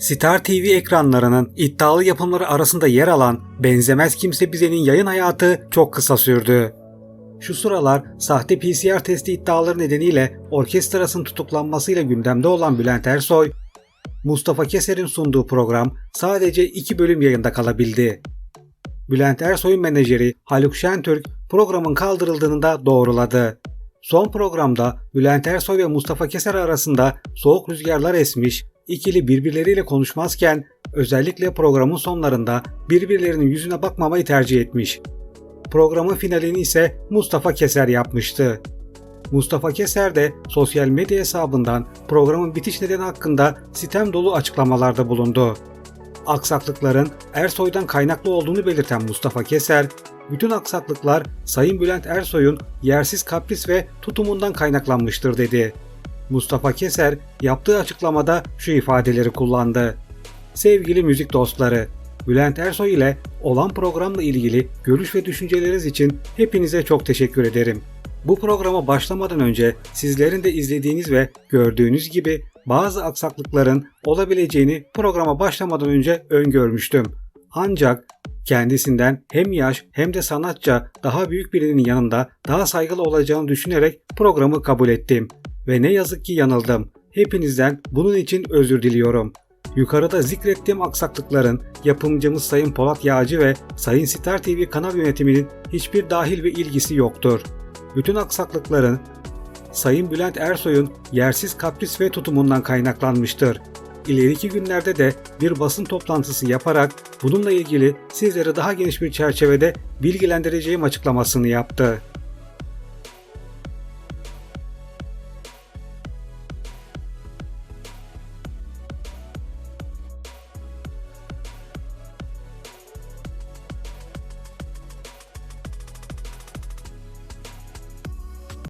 Star TV ekranlarının iddialı yapımları arasında yer alan Benzemez Kimse Bize'nin yayın hayatı çok kısa sürdü. Şu sıralar sahte PCR testi iddiaları nedeniyle orkestrasının tutuklanmasıyla gündemde olan Bülent Ersoy, Mustafa Keser'in sunduğu program sadece iki bölüm yayında kalabildi. Bülent Ersoy'un menajeri Haluk Şentürk programın kaldırıldığını da doğruladı. Son programda Bülent Ersoy ve Mustafa Keser arasında soğuk rüzgarlar esmiş, ikili birbirleriyle konuşmazken özellikle programın sonlarında birbirlerinin yüzüne bakmamayı tercih etmiş. Programın finalini ise Mustafa Keser yapmıştı. Mustafa Keser de sosyal medya hesabından programın bitiş nedeni hakkında sitem dolu açıklamalarda bulundu. Aksaklıkların Ersoy'dan kaynaklı olduğunu belirten Mustafa Keser, bütün aksaklıklar Sayın Bülent Ersoy'un yersiz kapris ve tutumundan kaynaklanmıştır dedi. Mustafa Keser yaptığı açıklamada şu ifadeleri kullandı. Sevgili müzik dostları, Bülent Ersoy ile olan programla ilgili görüş ve düşünceleriniz için hepinize çok teşekkür ederim. Bu programa başlamadan önce sizlerin de izlediğiniz ve gördüğünüz gibi bazı aksaklıkların olabileceğini programa başlamadan önce öngörmüştüm. Ancak kendisinden hem yaş hem de sanatça daha büyük birinin yanında daha saygılı olacağını düşünerek programı kabul ettim. Ve ne yazık ki yanıldım. Hepinizden bunun için özür diliyorum. Yukarıda zikrettiğim aksaklıkların yapımcımız Sayın Polat Yağcı ve Sayın Star TV kanal yönetiminin hiçbir dahil ve ilgisi yoktur. Bütün aksaklıkların Sayın Bülent Ersoy'un yersiz kapris ve tutumundan kaynaklanmıştır. İleriki günlerde de bir basın toplantısı yaparak bununla ilgili sizleri daha geniş bir çerçevede bilgilendireceğim açıklamasını yaptı.